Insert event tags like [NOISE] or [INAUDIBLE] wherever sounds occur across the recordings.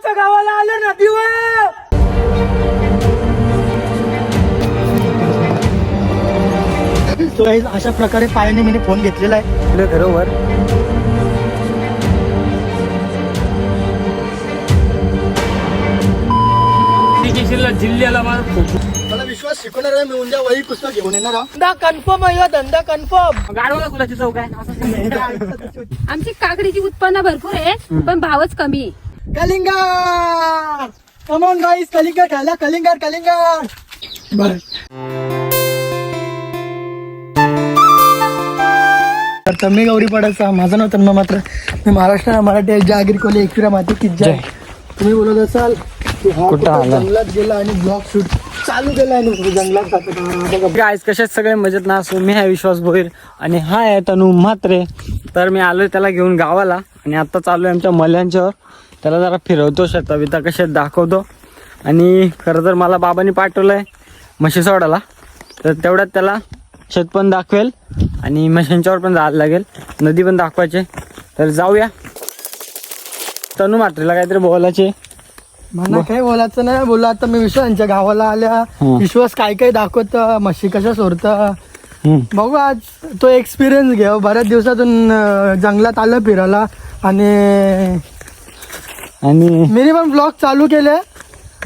भावाच्या गावाला आलो So guys, अशा प्रकारे पायाने मी फोन घेतलेला आहे. आपल्या घरोवर. जिल्ह्याला मला मला विश्वास शिकवणार आहे मी उद्या वही पुस्तक घेऊन येणार आहोत. धंदा कन्फर्म आहे हा धंदा कन्फर्म गाडवाला गुलाची चौक आहे? [LAUGHS] आमची काकडीची उत्पन्न भरपूर आहे पण भावच कमी आहे. कलिंगड! कमॉन गाईस कलिंगड खायला कलिंगड कलिंगड! बर. तर तम्मी गौरी पडायचा माझं नाव तन्म मात्र. मी महाराष्ट्र मराठी जहागीर कोली एकविरा माती की जय. तुम्ही बोलत असाल की हा कुठं जंगलात गेला आणि ब्लॉग शूट चालू केला आणि जंगलात जातो. गायस कशात सगळे मजेत ना? असो मी आहे विश्वास भोईर आणि हा आहे तनू म्हात्रे तर मी आलोय त्याला घेऊन गावाला आणि आता चालू आहे आमच्या मल्यांच्यावर त्याला जरा फिरवतो शेताबिता कशात दाखवतो. आणि खरं तर मला बाबांनी पाठवलं आहे म्हशी सोडायला. तर तेवढ्यात त्याला शेत पण दाखवेल आणि म्हशींच्यावर पण जायला लागेल. नदी पण दाखवायचे. तर जाऊया. तनू म्हात्रेला काहीतरी बोलायचे. मला काय बोलायचं नाही. बोला आता मी विश्वास यांच्या गावाला आल्या. विश्वास काय काय दाखवत? म्हशी कशा सोडत. बघू आज तो एक्सपिरियन्स घेऊ बऱ्याच दिवसातून जंगलात आलं फिरायला. आणि आणि मी पण ब्लॉग चालू केले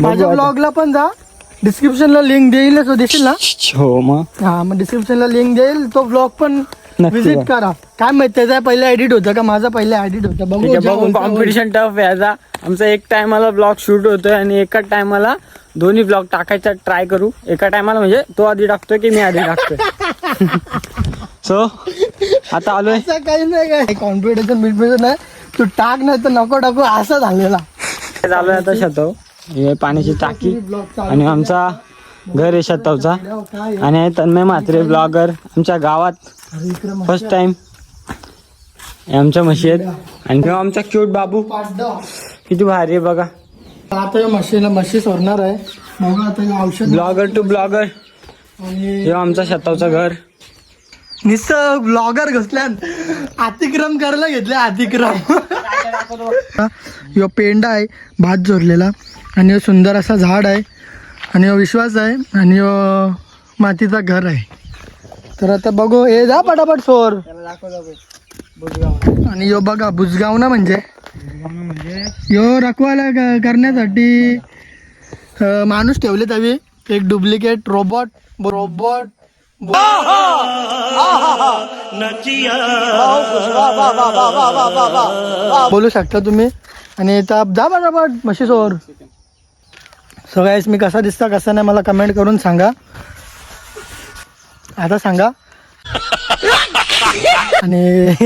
माझ्या. ब्लॉगला पण जा. डिस्क्रिप्शनला लिंक देईलच हो, देशील ना? हो मग. हा मग डिस्क्रिप्शनला लिंक देईल. तो ब्लॉग पण विजिट. करा. काय माहीत त्याचा पहिला एडिट होतं का? माझा पहिला एडिट होतं. बघू कॉम्पिटिशन टफ आहे आता. आमचा एक टायमाला ब्लॉग शूट होतोय आणि एका टायमाला दोन्ही ब्लॉग टाकायचा ट्राय करू. एका टायमाला म्हणजे तो आधी टाकतोय की मी आधी टाकतोय? [LAUGHS] सो आता आलोय. काही नाही काय कॉन्फिडन्स बिटफिडन्स नाही. तू टाक नाही तर नको टाकू असं झालेला. आता शतव. हे पाण्याची टाकी आणि आमचा घर आहे शतवचा. आणि आहे तन्मय म्हात्रे ब्लॉगर. आमच्या गावात फर्स्ट टाइम आमच्या म्हशी आहेत. आणि तेव्हा आमचा क्यूट बाबू. किती भारी आहे बघा. आता या म्हशीला म्हशी सोडणार आहे. बघू आता औषध ब्लॉगर टू ब्लॉगर आणि हे आमचा शतावचं घर. निस ब्लॉगर घुसल्यान अतिक्रम करायला घेतले अतिक्रम. यो पेंडा आहे भात जोरलेला आणि सुंदर असा झाड आहे. आणि ह्यो विश्वास आहे. आणि मातीचा घर आहे. तर आता बघू हे जा पटापट सोर. आणि यो बघा बुजगाव ना म्हणजे. यो रखवाला करण्यासाठी माणूस ठेवले तवी एक डुप्लिकेट रोबोट रोबोट बोलू शकता तुम्ही? आणि आता जा बरोबर म्हशीसोर सगळ्याच मी कसा दिसता कसा नाही मला कमेंट करून सांगा. आता सांगा. आणि [LAUGHS]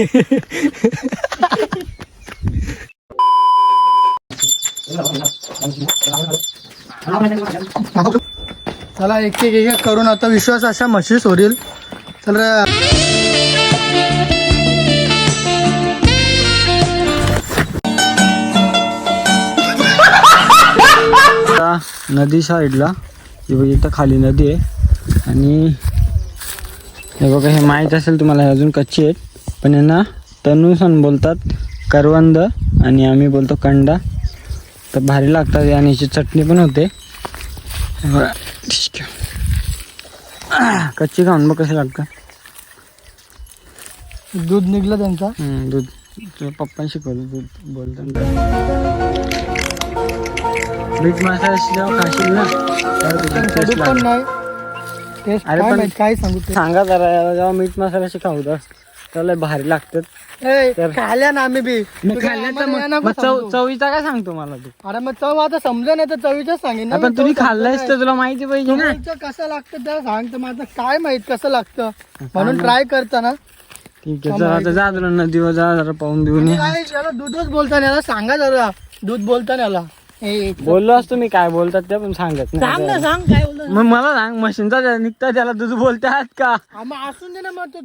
चला एक एक एक करून आता विश्वास अशा म्हशी सोडील तर नदी साईडला इथं खाली नदी आहे. आणि हे बघा हे माहीत असेल तुम्हाला अजून कच्चे आहेत. पण यांना तनुसन बोलतात करवंद आणि आम्ही बोलतो कंडा. तर भारी लागतात आणि याची चटणी पण होते. कच्ची खाऊन बघ कसे लागतात दूध निघलं त्यांचा. दूध. पप्पाने शिकवलं दूध. बोलताना मीठ मसाला जेव्हा खाशील ना? पण. नाही. अरे पण- काय सांगू सांगा जरा जेव्हा मीठ मसाल्याशी खाऊ दस त्याला भारी लागतात. तर- खाल्या ना आम्ही बी. मग तू काय खाल्ल्याचं आम्हाला मग- नको मग चव सांगू. चवीचा काय सांगतो मला तू? अरे मग चव आता समजा नाही तर चवीच सांगेन ना आपण तुम्ही चव खाल्लंयस. तर तुला माहिती पाहिजे ना. चवीचं कसं लागतं त्याला सांग तर माझं काय माहीत कसं लागतं? म्हणून ट्राय करताना. ठीक आहे चल आता जा तुला नदीवर जा जरा पाहून देऊन ये. काय याला दूधच बोलताना याला सांगा जरा. दूध बोलताना याला. बोललो असतो मी काय बोलतात ते पण सांगत सांग ना नाही सांग काय मग मला सांग मशीनचा निघता त्याला दूध बोलतात का? हा, मग असून दे ना मग तो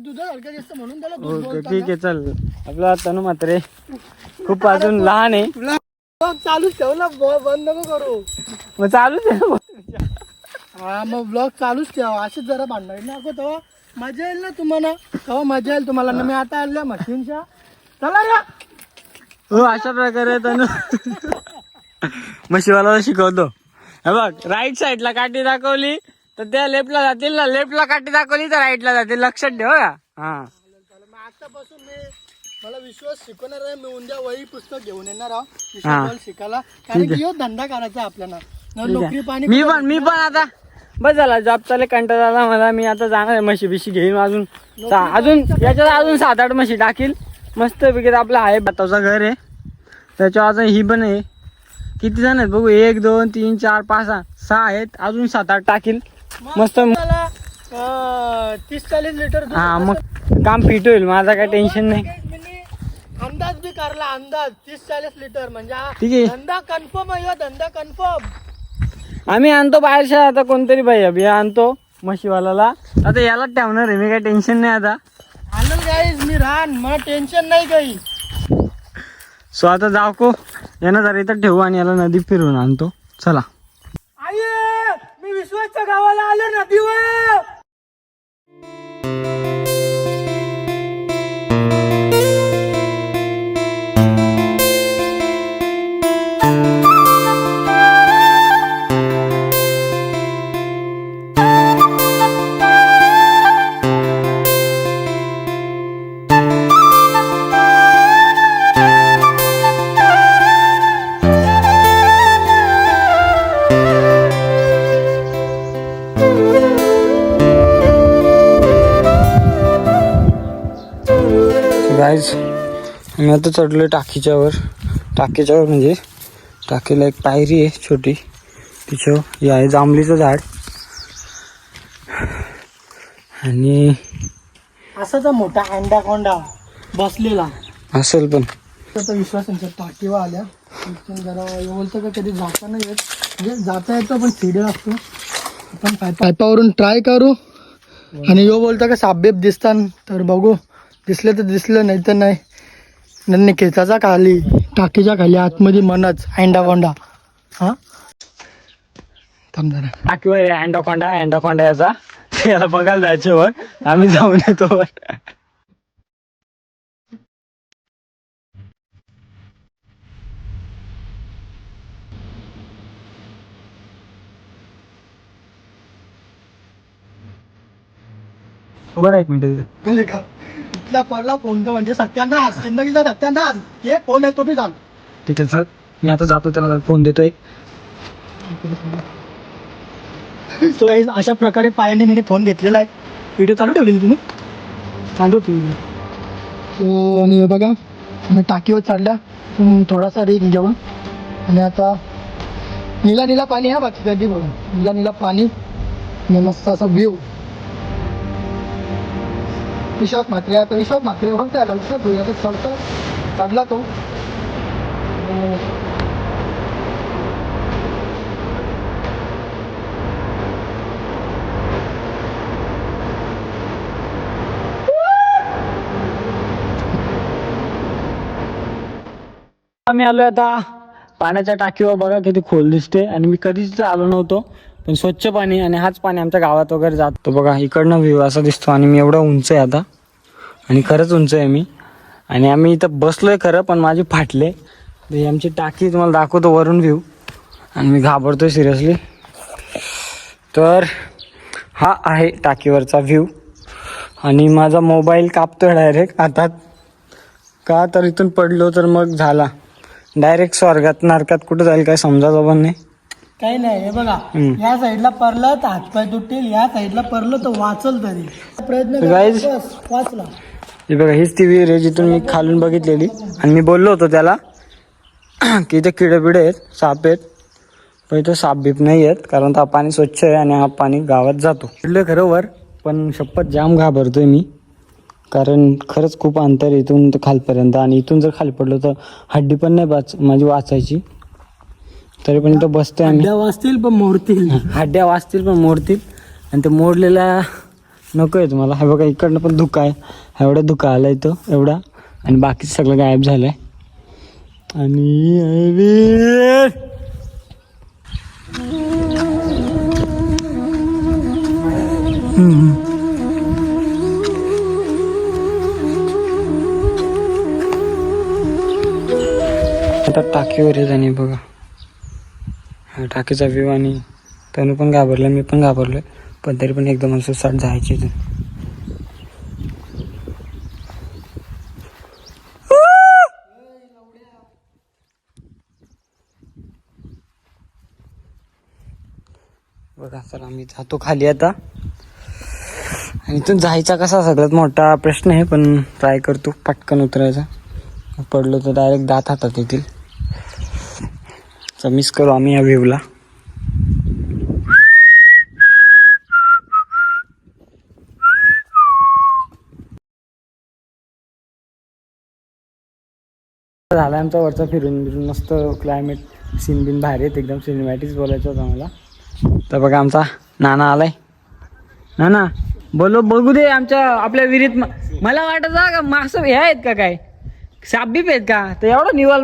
म्हणून त्याला दूध ओके बोलतात ठीक आहे चल. आपला तनु मात्र खूप अजून लहान आहे. ना. मग चालूच ठेव ना ब- बंद नको करू. मग चालूच आहे हा मग ब्लॉग चालूच ठेवा. असेच जरा भांडणार नको तेव्हा. मजा येईल ना तुम्हाला. तेव्हा मजा येईल तुम्हाला. ना मी आता आणल्या मशीनच्या. चला या. हो अशा प्रकारे तनु म्हशीवाला शिकवतो. हे बघ राईट साईडला काठी दाखवली तर त्या लेफ्टला जातील ना लेफ्टला काठी दाखवली तर राईटला जातील. लक्षात ठेव का हा. आतापासून मी मला विश्वास शिकवणार आहे मी उद्या वही पुस्तक घेऊन येणार आहोत शिकायला? कारण की धंदा करायचा आपल्याला. न नोकरी पाणी मी पण मी पण आता बस झाला जॉब चालले कंटाळा आला मला. मी आता जाणार आहे म्हशी बिशी घेईन अजून. अजून याच्यात अजून सात आठ म्हशी टाकील. मस्त पैकी आपलं आहे भाताचं घर आहे. त्याच्यावर अजून ही पण आहे. किती जण आहेत बघू? एक दोन तीन चार पाच सहा. सहा आहेत. अजून सात आठ टाकील. मस्त तीस चाळीस लिटर हा मग काम फिट होईल. माझा काही टेन्शन नाही. अंदाज बी करला अंदाज. तीस चाळीस लिटर. म्हणजे हा ठीक आहे. धंदा कन्फर्म आहे धंदा कन्फर्म आम्ही आणतो बाहेरच्या आता कोणतरी बाई अभि आणतो म्हशीवाल्याला. आता यालाच ठेवणार आहे. मी काही टेन्शन नाही आता. आनंद गाईज मी राहण मला टेन्शन नाही काही. सो आता जाऊ को. यांना जरा इथं ठेवू आणि याला नदी फिरवून आणतो. चला. आई मी विश्वासच्या गावाला आलो नदीवर. आम्ही आता चढलोय टाकीच्यावर. टाकीच्यावर म्हणजे टाकीला एक पायरी आहे छोटी. तिच्यावर हे आहे जांभळीचं झाड. आणि असाचा मोठा अंडा कोंडा बसलेला. असेल पण. तर विश्वास त्यांच्या पाठीवर आल्या. इथून जरा बोलतो का कधी जाता नाही येत. म्हणजे जाता येतो पण सिडे असतो. आपण पायपा- पायपावरून ट्राय करू. आणि यो बोलतो का साबेब दिसतात तर बघू. दिसले तर दिसलं नाही तर नाही. नन्ने खेचाचा खाली टाकीच्या खाली आतमध्ये मनच अंडा कोंडा हा? थांब जरा. टाकीवर अँडाकोंडा अँडाकोंडा याचा. याला बघायला जायचं वर आम्ही जाऊन येतो वर बरं एक मिनिट का इथला पडला फोन म्हणजे सत्यानाश जिंदगीचा सत्यानाश हे फोन आहे तो बी सांग. ठीक आहे सर. मी आता जातो त्याला फोन देतोय. So guys, अशा प्रकारे पायाने मी फोन घेतलेला आहे. व्हिडिओ चालू ठेवलेली तुम्ही? चालू ठेवली. So, आणि हे बघा मी टाकीवर चढल्या हम्म, थोडासा रेक घेऊन. आणि आता नीला नीला पाणी हा बाकी कधी बघा. नीला नीला पाणी. आणि मस्त असा व्ह्यू विश्वास मात्रे आता विश्वास मात्रे होते आला विश्वास होईल आता चढतो चढला तो. आम्ही आलोय आता पाण्याच्या टाकीवर बघा किती खोल दिसते आणि मी कधीच आलो नव्हतो. पण स्वच्छ पाणी आणि हाच पाणी आमच्या गावात वगैरे जातो. बघा इकडनं व्ह्यू असा दिसतो आणि मी एवढा उंच आहे आता. आणि खरंच उंच आहे मी. आणि आम्ही इथं बसलोय खरं पण माझे फाटले. तर आमची टाकी तुम्हाला दाखवतो वरून व्ह्यू आणि मी घाबरतोय सिरियसली तर हा आहे टाकीवरचा व्ह्यू आणि माझा मोबाईल कापतोय डायरेक्ट आता का तर इथून पडलो तर मग झाला. डायरेक्ट स्वर्गात नारकात कुठं जाईल काय समजा पण नाही. काही नाही हे बघा. या साईडला परलं तर हातपाय तुटेल या साईडला परलं तर वाचल तरी. प्रयत्न करा, बस, वाचला. हे बघा हीच ती विहीर आहे जिथून मी खालून बघितलेली. आणि मी बोललो होतो त्याला [CLEARS THROAT] की इथे किडे बिडे आहेत साप आहेत. पण इथं साप बीप नाही आहेत कारण हा पाणी स्वच्छ आहे आणि हा पाणी गावात जातो. पडलं खरं वर पण शपथ जाम घाबरतोय मी. कारण खरंच खूप अंतर आहे इथून तर खालपर्यंत. आणि इथून जर खाली पडलो तर हड्डी पण नाही वाच माझी वाचायची. तरी पण इथं बसतोय आम्ही. हड्ड्या वाचतील पण मोडतील. [LAUGHS] हड्ड्या वाचतील पण मोडतील. आणि ते मोडलेल्या नको आहे तुम्हाला. हा बघा इकडनं पण धुका आहे. हा एवढा धुका आला इथं एवढा. आणि बाकी सगळं गायब झालंय. आणि अरे, हम्म. आता टाकीवर येत आणि बघा. टाकीचा व्ह्यू आणि तनू पण घाबरला मी पण घाबरलो पण तरी पण एकदम असं साठ जायची बघा चला आम्ही जातो खाली आता. आणि इथून जायचा कसा सगळ्यात मोठा प्रश्न आहे पण ट्राय करतो पटकन उतरायचा. पडलो तर डायरेक्ट दात हातात येतील. मिस करू आम्ही या व्ह्यूला झाला आमचा वरचा फिरून फिरून मस्त क्लायमेट सीन बिन भारी आहेत एकदम सिनेमॅटिक्स बोलायचं होतं मला तर बघा आमचा नाना आलाय. नाना बोलो बघू दे आमच्या आपल्या विहिरीत मला वाटत का मास हे आहेत का काय? साबीप आहेत का? तर एवढं निवाल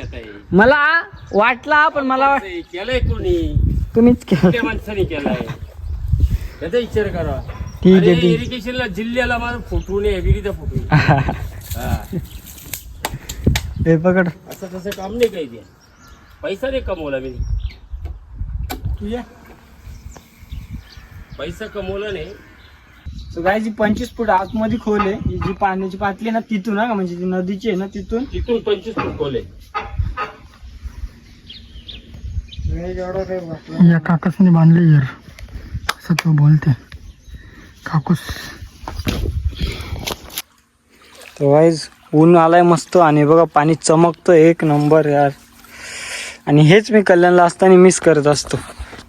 आता आहे मला वाटला पण मला वाट केलंय कोणी? तुम्हीच केलं त्या माणसाने केलाय? त्याचा विचार करा. ठीक आहे, ठीक. इरिगेशनला जिल्ह्याला माझं फुटू नये विहिरीचा फुटू हा. हे पकड. असं तसं काम नाही काही ते. पैसा नाही कमवला मी. पैसा कमवला नाही. सो काय जी पंचवीस फूट आतमध्ये खोल आहे. ही जी पाण्याची पातळी आहे ना तिथून हा का म्हणजे जी नदीची आहे ना तिथून तिथून पंचवीस फूट खोल आहे. या काकासने बांधले यार असं तो बोलते. काकूस. तर वाईज ऊन आलाय मस्त आणि बघा पाणी चमकतं एक नंबर यार. आणि हेच मी कल्याणला असताना मिस करत असतो.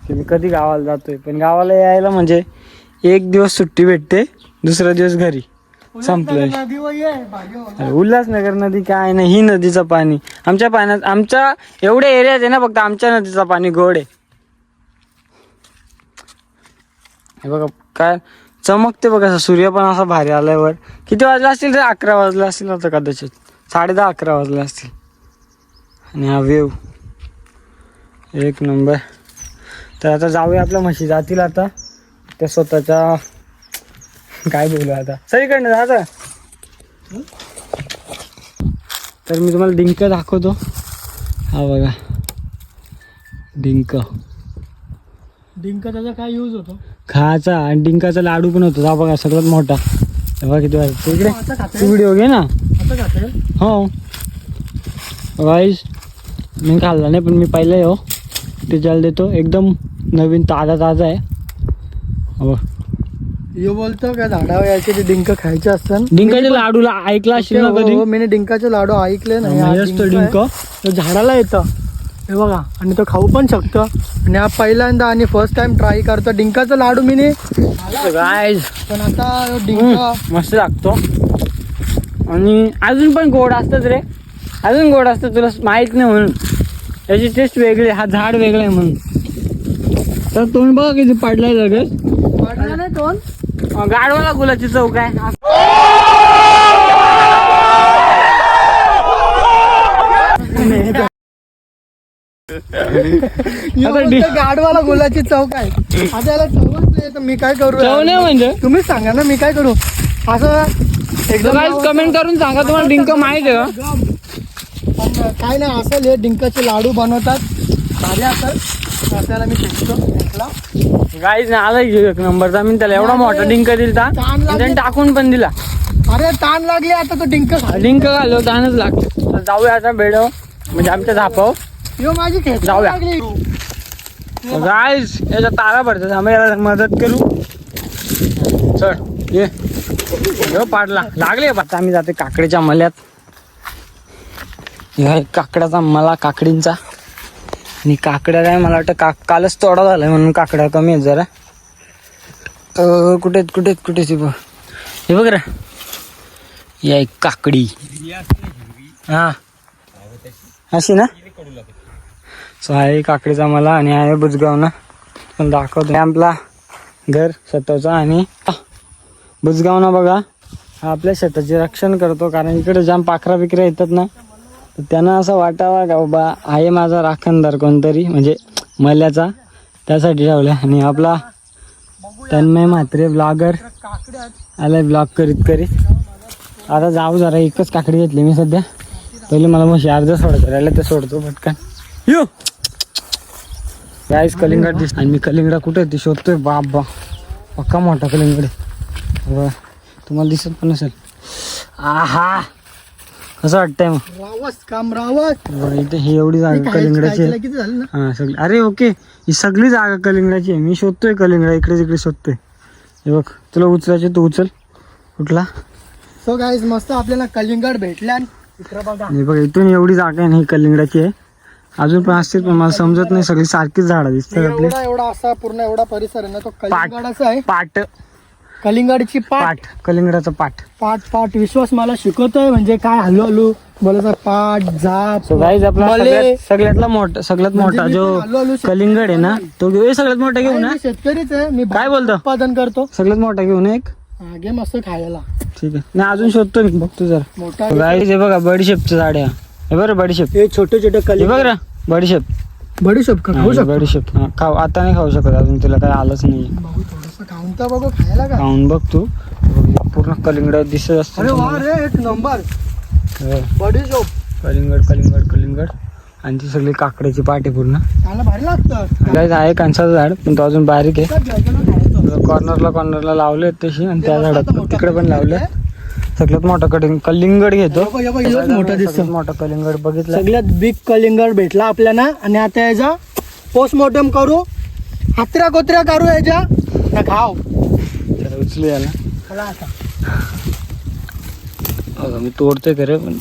मी कधी गावाला जातोय. पण गावाला यायला म्हणजे एक दिवस सुट्टी भेटते दुसरा दिवस घरी. संपलं उल्हासनगर नदी काय नाही ही नदीचं पाणी. आमच्या पाण्यात आमच्या एवढ्या एरियात आहे ना फक्त आमच्या नदीचं पाणी गोड आहे. हे बघा काय चमकते बघा असं सूर्य पण असा भारी आल्यावर किती वाजले असतील रे? अकरा वाजले असतील आता कदाचित. साडे दहा अकरा वाजले असतील. आणि हा वेव एक नंबर तर आता जाऊया आपल्या म्हशी जातील आता. त्या स्वतःच्या काय बोलू आता? सगळीकडनं जा आता तर मी तुम्हाला डिंक दाखवतो. हा बघा. डिंक. डिंक त्याचा काय यूज होतो? खायचा आणि डिंकाचा लाडू पण होतो. हा बघा सगळ्यात मोठा. हे बघा किती वाजता इकडे तू व्हिडिओ घे ना. हो. वाईस मी खाल्ला नाही पण मी पाहिलं हो. त्याच्याला देतो. एकदम नवीन ताजा ताजा आहे. हो यो बोलतो का झाडावर यायचे ते डिंक खायचे असतात. डिंकाच्या लाडूला ऐकला असेल ना कधी? हो, मी डिंकाचे लाडू ऐकले नाही हा डिंक झाडाला येतं. हे बघा आणि तो खाऊ पण शकतो. आणि हा पहिल्यांदा आणि फर्स्ट टाइम ट्राय करतो. डिंकाचा लाडू मी नाही पण आता डिंक मस्त लागतो. आणि अजून पण गोड असतात रे. अजून गोड असतं तुला माहीत नाही म्हणून. त्याची टेस्ट वेगळी. हा झाड वेगळं आहे म्हणून. तर तोंड बघा किती पडलाय लगेच. वाटलं नाही दोन अं, गाढवाला गुलाची चौक आहे गाडवाला गुलाची चौक आहे आता याला चवच नाही तर मी काय करू? चव नाही म्हणजे? तुम्हीच सांगा ना मी काय करू? असं एकदम कमेंट करून सांगा तुम्हाला डिंक माहीत आहे काय नाही असं हे डिंकाचे लाडू बनवतात. भारी असतात. आपल्याला मी शिकतो घेतला. गाईच ना आला एक नंबरचा मी त्याला एवढा मोठा डिंक आणि त्याने टाकून पण दिला. अरे ताण लागली आता तो डिंक. डिंक घालो तानच लागतो. तर जाऊया आता बेड म्हणजे आमच्या झापाव माझी खेच जाऊया. गाईज याच्या तारा भरतात. आम्ही याला मदत करू. चल ये. पाडला. लागले आता आम्ही जाते काकडीच्या मल्यात. ह्या काकड्याचा मला काकडींचा. आणि काकड्या काय मला वाटतं का कालच तोडा झालाय म्हणून काकड्या कमी आहेत जरा. अं, कुठे आहेत, कुठे आहेत, कुठे बघ. हे बघ रे. या एक काकडी. हा. अशी ना? सो आहे काकडीचा मला आणि आहे बुजगाव ना पण दाखवतो आपला घर शेताचा आणि बुजगाव ना बघा. हा आपल्या शेताचे रक्षण करतो कारण इकडे जाम पाखरा बिकरा येतात ना. तर त्यांना असं वाटावा का बाबा आहे माझा राखणदार कोणतरी म्हणजे मल्याचा त्यासाठी ठेवला आणि आपला तन्मय म्हात्रे ब्लॉगर आलाय ब्लॉग करीत करीत. आता जाऊ जरा एकच काकडी घेतली मी सध्या. पहिले मला म्हशी अर्ध सोडत राहिला तर सोडतो पटकन. यो! गाईस कलिंगड दिस आणि मी कलिंगडा कुठे आहे ते शोधतोय. बाप बा पक्का मोठा कलिंगड तुम्हाला दिसत पण नसेल. आहा! कसं वाटतंय मग? रावस काम रावस. इथे ही एवढी जागा कलिंगडाची आहे. किती झालं ना? हा सगळी अरे ओके. ही सगळी जागा कलिंगडाची आहे. मी शोधतोय कलिंगडा इकडे तिकडे शोधतोय. हे बघ तुला उचलायचे तू उचल. कुठला? सो गाईज मस्त आपल्याला कलिंगड भेटल्या इकडं बघा. हे बघ इथून एवढी जागा आहे ना ही कलिंगडाची आहे. अजून पण असतील पण मला समजत नाही सगळी सारखीच झाडं दिसतात आपली. एवढा एवढा असा पूर्ण एवढा परिसर आहे ना तो कलिंगडाचा आहे. पाट. कलिंगडची पाट पाट कलिंगडाचा पाट पाट पाट विश्वास मला शिकवतोय म्हणजे काय हलू हलू बोलायचा सो गाईज आपला मले. सगळ्यात सगळ्यातला मोठा सगळ्यात म्हणजे मोठा मी जो कलिंगड आहे ना तो घेऊ. ए, सगळ्यात मोठा घेऊ ना मी शेतकरीच आहे. मी काय बोलतो? उत्पादन करतो. सगळ्यात मोठा घेऊ ना एक घे मस्त खायला. ठीक आहे. नाही अजून शोधतो मी बघतो जरा. मोठा गाईज हे बघा बडीशेपचं झाड आहे हे बरं बडीशेप हे छोटे छोटे हे बघ कलिंगड रा बडीशेप बडीशोप का? खाऊ शकतो? बडीशेप हा, खाऊ. आता नाही खाऊ शकत अजून तिला काय आलंच नाही खाऊन तर बघू खायला का? खाऊन बघ तू. पूर्ण कलिंगड दिसत असतं अरे वा. रे एक नंबर. हो, कलिंगड कलिंगड कलिंगड. आणि ती सगळी काकड्याची पाट आहे पूर्ण. खायला भारी लागतं. गाईज आहे कांसाचं झाड पण तो अजून बारीक आहे. कॉर्नरला कॉर्नरला लावले तशी आणि त्या झाडात तिकडे पण लावले. सगळ्यात मोठा कटिंग कलिंगड घेतो. मोठा दिसतो. मोठा कलिंगड बघितला. सगळ्यात बिग कलिंगड भेटला आपल्याला. आणि आता याचा पोस्टमॉर्टम करू. हात्र्या कोत्र्या करू याच्या. ना खाव त्याला उचलू याला चला आता. बघा, मी तोडतोय खरं पण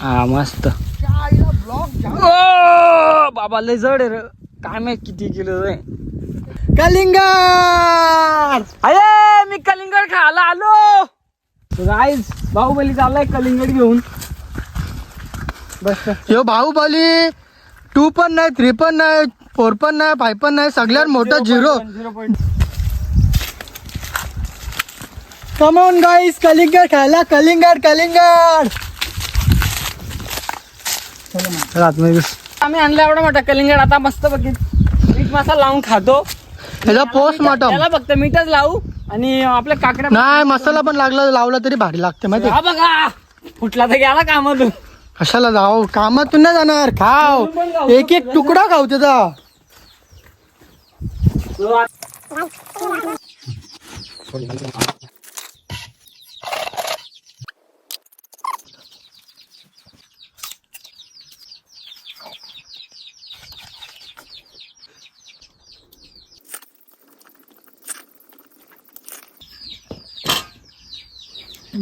हा मस्त. ओ, बाबा लय जड आहे रे. काय माहीत किती किलो आहे. कलिंगड! अरे मी कलिंगड खायला आलो. गाईज बाहुबली चाललाय कलिंगड घेऊन. बस. यो बाहुबली टू पण नाही थ्री पण नाही फोर पण नाही फाईव्ह पण नाही सगळ्यात मोठा झिरो. कमॉन गाईस कलिंगड खायला कलिंगड कलिंगड आतमध्ये बस. आम्ही आणला एवढा मोठा कलिंगड आता मस्त बघित मीठ मसाला लावून खातो. त्याचा पोस्टमॉर्टम त्याला फक्त मीठच लावू आणि आपल्या काकड्या नाही मसाला पण लागला लावला तरी भारी लागते माहिती हा बघा फुटला तर गेला कामातून. कशाला जाऊ कामातून नाही जाणार खाव. एक एक तुकडा खाऊ त्याचा.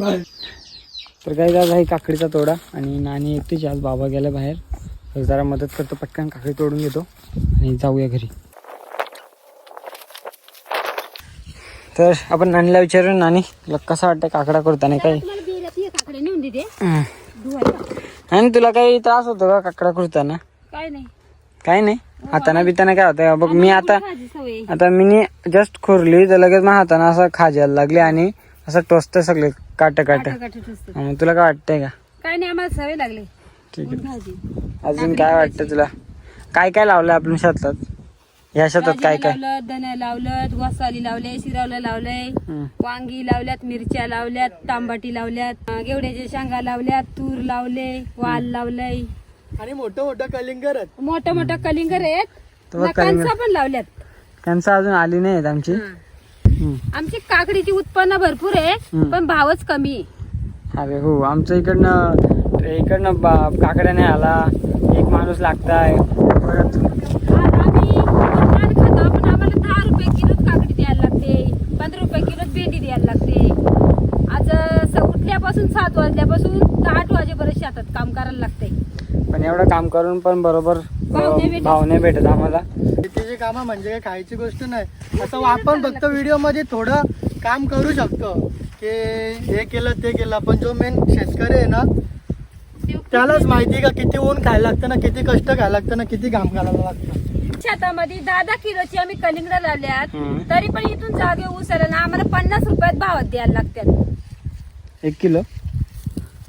तर काही झालं आहे काकडीचा तोडा आणि नाणी एकटीच आज बाबा गेला बाहेर. तर जरा मदत करतो पटकन काकडी तोडून घेतो आणि जाऊया घरी. तर आपण नानीला विचारू नानी तुला कसा वाटतं काकडा करताना काही हं. आणि तुला काही त्रास होतो का काकडा करताना काय नाही. काही नाही? हाताना बिताना काय होतं बघ मी आता आता मी जस्ट खोरली तर लगेच माझ्या हाताना असं खाजायला लागले आणि असं टोचतं सगळे. काट काट. मग तुला काय वाटतंय का? काय नाही आम्हाला सवय लागली. ठीक आहे. भाजी. अजून काय वाटतं तुला? काय काय लावलं आपण शेतात? या शेतात काय काय? लावलं धन्या लावलं गोसाली लावले शिरावलं लावलंय हं. वांगी लावल्यात मिरच्या लावल्यात तांबाटी लावल्यात अं, गेवड्याच्या शेंगा लावल्यात तूर लावले वाल लावलंय. आणि मोठं मोठं आहेत. मोठं मोठं कलिंगर आहेत. तर कणसा पण लावल्यात. त्यांचं अजून आली नाही आमची. हं. आमची काकडीची उत्पन्न भरपूर आहे. पण भावच कमी अरे हो आमचं इकडनं इकडनं काकड्या नाही आला एक माणूस लागताय. परत आज आम्ही माल खातो पण आम्हाला दहा रुपये किलोच काकडी द्यायला लागते पंधरा रुपये भेंडी द्यायला लागते. आज उठल्यापासून सात वाजल्यापासून आठ वाजेपर्यंत शेतात काम करायला लागते. पण एवढं काम करून पण बरोबर. भाव नाही. भेटत आम्हाला. शेतीची कामं म्हणजे काय खायची गोष्ट नाही. असं आपण फक्त व्हिडिओमध्ये थोडं काम करू शकतो. की हे केलं ते केलं. पण जो मेन शेतकरी आहे ना त्यालाच माहिती का किती ऊन खायला लागतं ना किती कष्ट खायला लागतं ना किती काम करायला लागतं. शेतामध्ये दहा दहा किलोची आम्ही कलिंगड लावल्यात. तरी पण इथून जागे उचलला ना आम्हाला पन्नास रुपयात भावात द्यायला लागतात. एक किलो?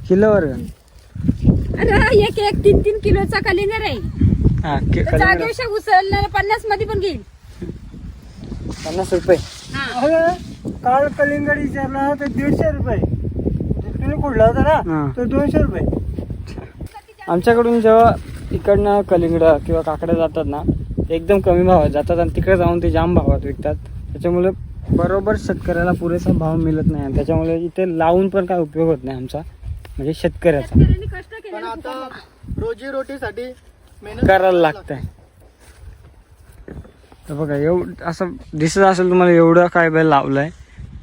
किलोवर का? अरे एक एक तीन तीन किलोचा कलिंगड आहे. हा कि- तर. जागेपेक्षा उचलणार पन्नासमध्ये पण घेईल पन्नास रुपये हा. काल कलिंगड विचारला तर दीडशे रुपये तुम्ही कुठला होता हा. ना तर दोनशे रुपये आमच्याकडून जेव्हा इकडनं कलिंगड किंवा काकड्या जातात ना ते एकदम कमी भावात जातात आणि तिकडे जाऊन ते जाम भावात विकतात त्याच्यामुळे बरोबर शेतकऱ्याला पुरेसा भाव मिळत नाही आणि त्याच्यामुळे इथे लावून पण काय उपयोग होत नाही आमचा म्हणजे शेतकऱ्याचा शेतकऱ्यांनी कष्ट केले. रोजी रोटीसाठी करायला लागतंय. तर बघा एवढं असं दिसत असेल तुम्हाला एवढं काय बैल लावलंय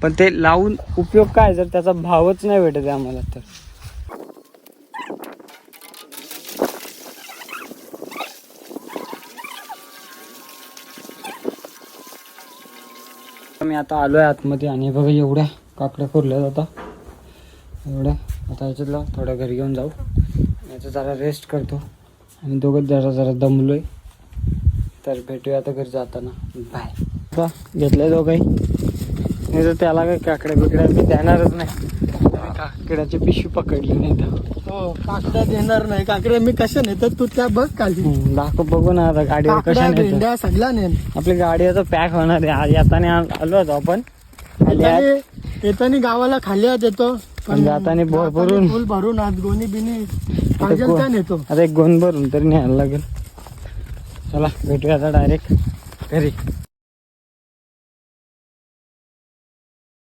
पण ते लावून उपयोग काय जर त्याचा भावच नाही भेटत आहे आम्हाला तर. मी आता आलोय आतमध्ये आणि बघा एवढ्या काकड्या खुरल्यात आता. एवढ्या. आता याच्यातला थोडा घरी घेऊन जाऊ. याचं जरा रेस्ट करतो. आणि दोघं जरा जरा दमलोय. तर भेटूया आता घरी जाताना. बाय आता घेतलंय दोघंही. नाही तर त्याला काय काकड्या बिकड्या मी देणारच नाही. काकड्याची पिशवी पकडली नाही तर. हो काकड्या देणार नाही. काकड्या मी कशा नेतात तू त्या बघ हम्म, दाखव बघू ना आता गाडीवर कशा काकड्या नेतो भेंड्या सगळ्या नेन. आपली गाडी आता पॅक होणार आहे. आज येताना आलो होतो आपण. खाली आज येतानी गावाला खाली येतो. पण जातानी भर- भरून. फुल भरून आत गोणी बिनी पाहिजे नेतो आता एक गोंद भरून तरी न्यायला लागेल. चला भेटूया आता डायरेक्ट घरी.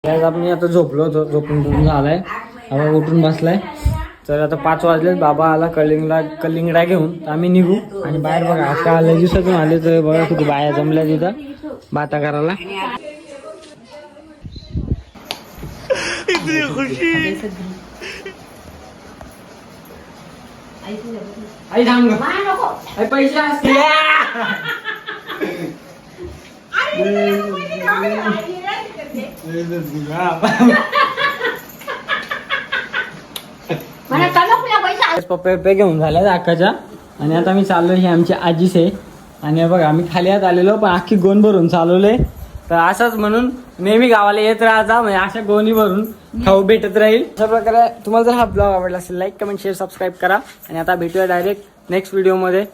आज आपण आता झोपलो होतो झोपून उठून झालाय. बाबा उठून बसलाय. तर आता पाच वाजले बाबा आला कलिंगडा कलिंगडा घेऊन. तर आम्ही निघू आणि बाहेर बघा आता आल्या दिवसातून आले तर बघा किती बाया जमल्या तिथं बाता करायला आई थांब गं. आई पैसे असते पप्पा पप्पा घेऊन झाल्या अक्काच्या आणि आता मी चाललो ही आमची आजीच आहे. आणि हे बघा आम्ही खाली आत आलेलो पण अख्खी गोण भरून चालवले तर असंच म्हणून नेहमी गावाला येत राहायचा म्हणजे अशा गोणी भरून खाऊ भेटत राहील. अशा प्रकारे तुम्हाला जर हा ब्लॉग आवडला असेल लाईक कमेंट शेअर सबस्क्राईब करा. आणि आता भेटूया डायरेक्ट नेक्स्ट व्हिडिओमध्ये